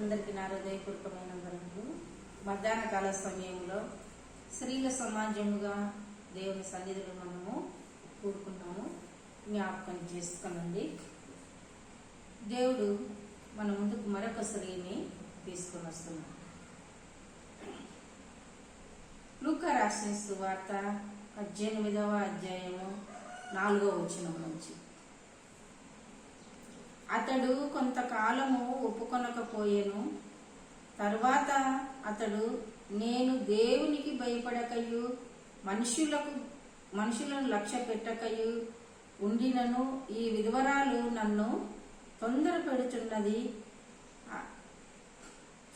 అందరికీ నా హృదయపూర్వకమైన వందనములు. మధ్యాహ్న కాల సమయంలో స్త్రీల సమాజముగా దేవుని సన్నిధిలో మనము కూడుకున్నాము. జ్ఞాపకం చేసుకోనండి. దేవుడు మన ముందుకు మరొక స్త్రీని తీసుకొని వస్తున్నాడు. లూకా రాసిన సువార్త పద్దెనిమిదవ అధ్యాయము నాలుగవ వచనం నుంచి. అతడు కొంతకాలము ఒప్పుకొనకపోయెను. తరువాత అతడు నేను దేవునికి భయపడకయు మనుషులకు మనుషులను లక్ష్య పెట్టకయు ఉండినను ఈ విధవరాలు నన్ను తొందర పెడుతున్నది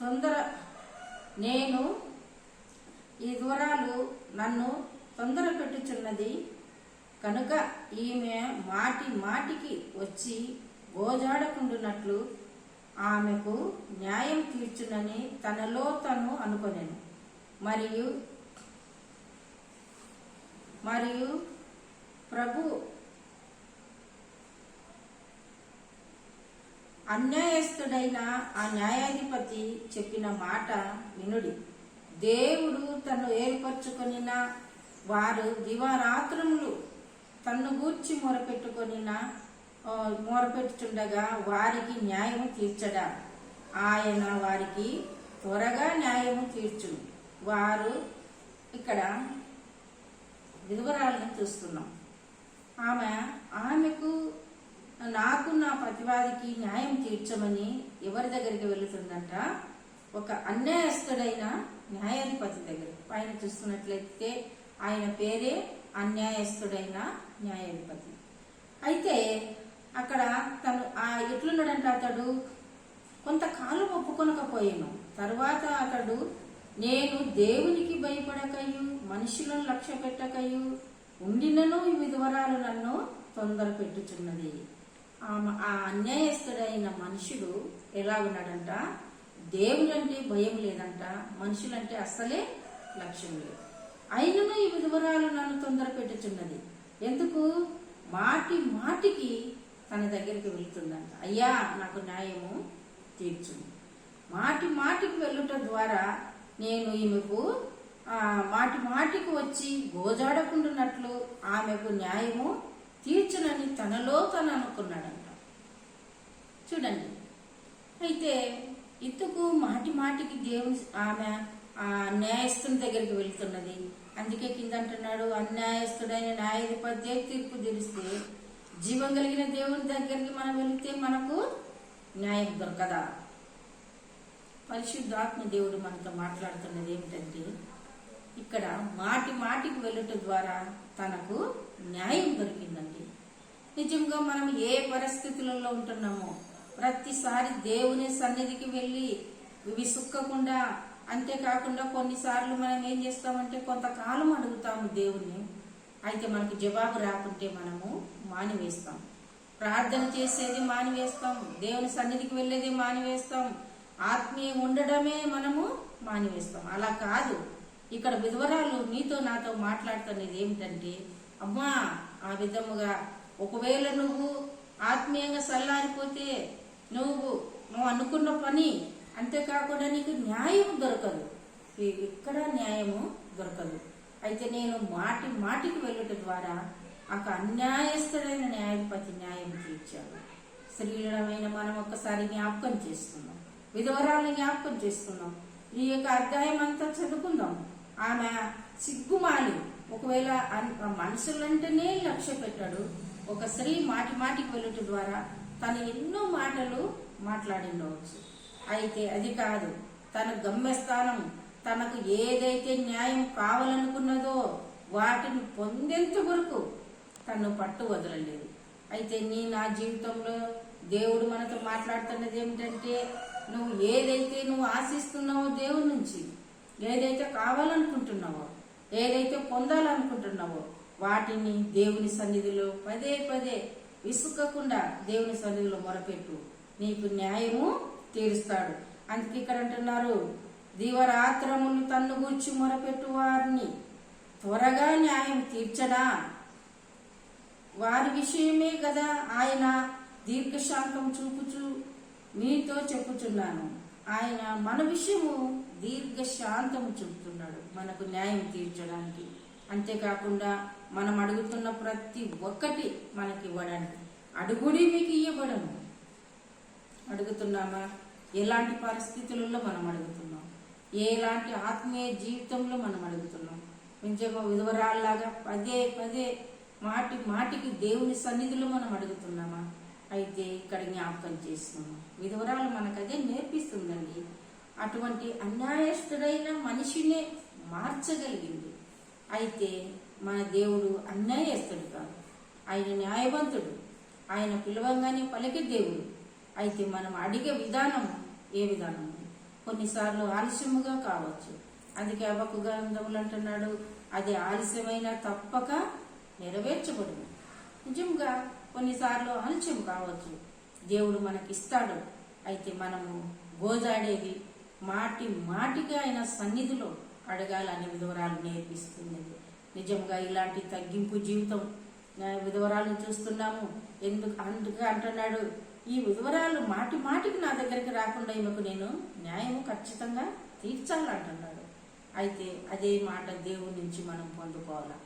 తొందర నేను ఈ విధవరాలు నన్ను తొందర పెట్టుచున్నది కనుక ఈమె మాటి మాటికి వచ్చి గోజాడకుండునట్లు ఆమెకు న్యాయం తీర్చునని తనలో తను అనుకొనెను. మరియు మరియు ప్రభు అన్యాయస్తుడైన ఆ న్యాయాధిపతి చెప్పిన మాట వినుడి. దేవుడు తను ఏర్పరచుకొనిన వారు దివారాత్రములు తన్ను గూర్చి మొరపెట్టుకొనిన మూరపెట్టుచుండగా వారికి న్యాయము తీర్చడా? ఆయన వారికి త్వరగా న్యాయము తీర్చు వారు ఇక్కడ వివరాలను చూస్తున్నాం. ఆమె ఆమెకు నాకు నా ప్రతివాదికి న్యాయం తీర్చమని ఎవరి దగ్గరికి వెళుతుందంట? ఒక అన్యాయస్తుడైన న్యాయాధిపతి దగ్గర. పైన చూస్తున్నట్లయితే ఆయన పేరే అన్యాయస్తుడైన న్యాయాధిపతి. అయితే అక్కడ తను ఆ ఎట్లున్నాడంట అతడు కొంతకాలం ఒప్పుకొనకపోయాను. తర్వాత అతడు నేను దేవునికి భయపడకయు మనుషులను లక్ష్య పెట్టకయు ఉండినను ఈ విధవరాలు నన్ను తొందర పెట్టుచున్నది. ఆ అన్యాయస్తుడైన మనుషుడు ఎలా ఉన్నాడంట? దేవుడంటే భయం లేదంట మనుషులంటే అస్సలే లక్ష్యం లేదు. అయినను ఈ విధవరాలు నన్ను తొందర పెట్టుచున్నది. ఎందుకు? మాటి మాటికి తన దగ్గరికి వెళుతుందంట. అయ్యా నాకు న్యాయము తీర్చు మాటి మాటికి వెళ్ళుట ద్వారా నేను ఈమెకు మాటి మాటికి వచ్చి గోజాడకుండునట్లు ఆమెకు న్యాయము తీర్చునని తనలో తను అనుకున్నాడంట. చూడండి. అయితే ఇందుకు మాటి మాటికి దేవుని ఆమె ఆ న్యాయస్థుని దగ్గరికి వెళ్తున్నది. అందుకే కింద అంటున్నాడు అన్యాయస్తుడైన న్యాయాధిపతి తీర్పు తెలిస్తే జీవం కలిగిన దేవుని దగ్గరికి మనం వెళితే మనకు న్యాయం దొరకదా? పరిశుద్ధాత్మ దేవుడు మనతో మాట్లాడుతున్నది ఏమిటంటే ఇక్కడ మాటి మాటికి వెళ్ళుట ద్వారా తనకు న్యాయం దొరికిందండి. నిజంగా మనం ఏ పరిస్థితులలో ఉంటున్నామో ప్రతిసారి దేవుని సన్నిధికి వెళ్ళి విసుక్కకుండా అంతేకాకుండా కొన్నిసార్లు మనం ఏం చేస్తామంటే కొంతకాలం అడుగుతాము దేవుణ్ణి. అయితే మనకు జవాబు రాకుంటే మనము మానివేస్తాం. ప్రార్థన చేసేది మానివేస్తాం. దేవుని సన్నిధికి వెళ్ళేది మానివేస్తాం. ఆత్మీయ ఉండడమే మనము మానివేస్తాం. అలా కాదు. ఇక్కడ విధవరాలు నీతో నాతో మాట్లాడుతున్నది ఏమిటంటే అమ్మా ఆ విధముగా ఒకవేళ నువ్వు ఆత్మీయంగా సల్లారిపోతే నువ్వు నువ్వు అనుకున్న పని అంతేకాకుండా నీకు న్యాయం దొరకదు. ఇక్కడ న్యాయము దొరకదు. అయితే నేను మాటి మాటికి వెళ్ళుట ద్వారా ఒక అన్యాయస్తుడైన న్యాయాధిపతి న్యాయం తీర్చాడు స్త్రీలమైన మనం ఒక్కసారి జ్ఞాపకం చేసుకుందాం విధవరాలను జ్ఞాపకం చేసుకుందాం ఈ యొక్క అధ్యాయం అంతా చదువుకుందాం. ఆమె సిగ్గుమాలి. ఒకవేళ మనుషులంటేనే లక్ష్య పెట్టాడు. ఒక స్త్రీ మాటి మాటికి వెళ్ళుట ద్వారా తను ఎన్నో మాటలు మాట్లాడిండవచ్చు. అయితే అది కాదు. తన గమ్యస్థానం తనకు ఏదైతే న్యాయం కావాలనుకున్నదో వాటిని పొందేంత వరకు తను పట్టు వదలలేదు. అయితే నీ నా జీవితంలో దేవుడు మనతో మాట్లాడుతున్నది ఏమిటంటే నువ్వు ఏదైతే నువ్వు ఆశిస్తున్నావో దేవుడి నుంచి ఏదైతే కావాలనుకుంటున్నావో ఏదైతే పొందాలనుకుంటున్నావో వాటిని దేవుని సన్నిధిలో పదే పదే విసుక్కకుండా దేవుని సన్నిధిలో మొరపెట్టు. నీకు న్యాయము తీరుస్తాడు. అందుకే ఇక్కడ అంటున్నారు దివరాత్రములు తన్ను గూర్చి మొరపెట్టు వారిని త్వరగా న్యాయం తీర్చడా? వారి విషయమే కదా ఆయన దీర్ఘశాంతం చూపుచు మీతో చెప్పుచున్నాను. ఆయన మన విషయము దీర్ఘశాంతము చూపుతున్నాడు మనకు న్యాయం తీర్చడానికి. అంతేకాకుండా మనం అడుగుతున్న ప్రతి ఒక్కటి మనకి ఇవ్వడానికి. అడుగుడి మీకు ఇవ్వబడను అడుగుతున్నామా? ఎలాంటి పరిస్థితులలో మనం అడుగుతున్నాం? ఎలాంటి ఆత్మీయ జీవితంలో మనం అడుగుతున్నాం. ఇంకొక విధవరాల్లాగా పదే పదే మాటి మాటికి దేవుని సన్నిధిలో మనం అడుగుతున్నామా? అయితే ఇక్కడ జ్ఞాపకం చేస్తున్నాం. విధవరాలు మనకు అదే నేర్పిస్తుందండి. అటువంటి అన్యాయస్తుడైన మనిషినే మార్చగలిగింది. అయితే మన దేవుడు అన్యాయస్తుడు కాదు. ఆయన న్యాయవంతుడు. ఆయన పిలవంగానే పలికే దేవుడు. అయితే మనం అడిగే విధానం ఏ విధానం? కొన్నిసార్లు ఆలస్యముగా కావచ్చు. అందుకే అవ్వకు గ్రంథములు అంటున్నాడు అది ఆలస్యమైన తప్పక నెరవేర్చబడును. నిజంగా కొన్నిసార్లు ఆలస్యం కావచ్చు. దేవుడు మనకిస్తాడు. అయితే మనము గోజాడేది మాటి మాటిగా ఆయన సన్నిధిలో అడగాలని విధవరాలు నేర్పిస్తుంది నిజంగా ఇలాంటి తగ్గింపు జీవితం విధవరాలను చూస్తున్నాము. ఎందుకు? అందుకే అంటున్నాడు ఈ వివరాలు మాటి మాటికి నా దగ్గరికి రాకుండా ఈమెకు నేను న్యాయము ఖచ్చితంగా తీర్చాలంటున్నాడు. అయితే అదే మాట దేవుడి నుంచి మనం పొందుకోవాలి?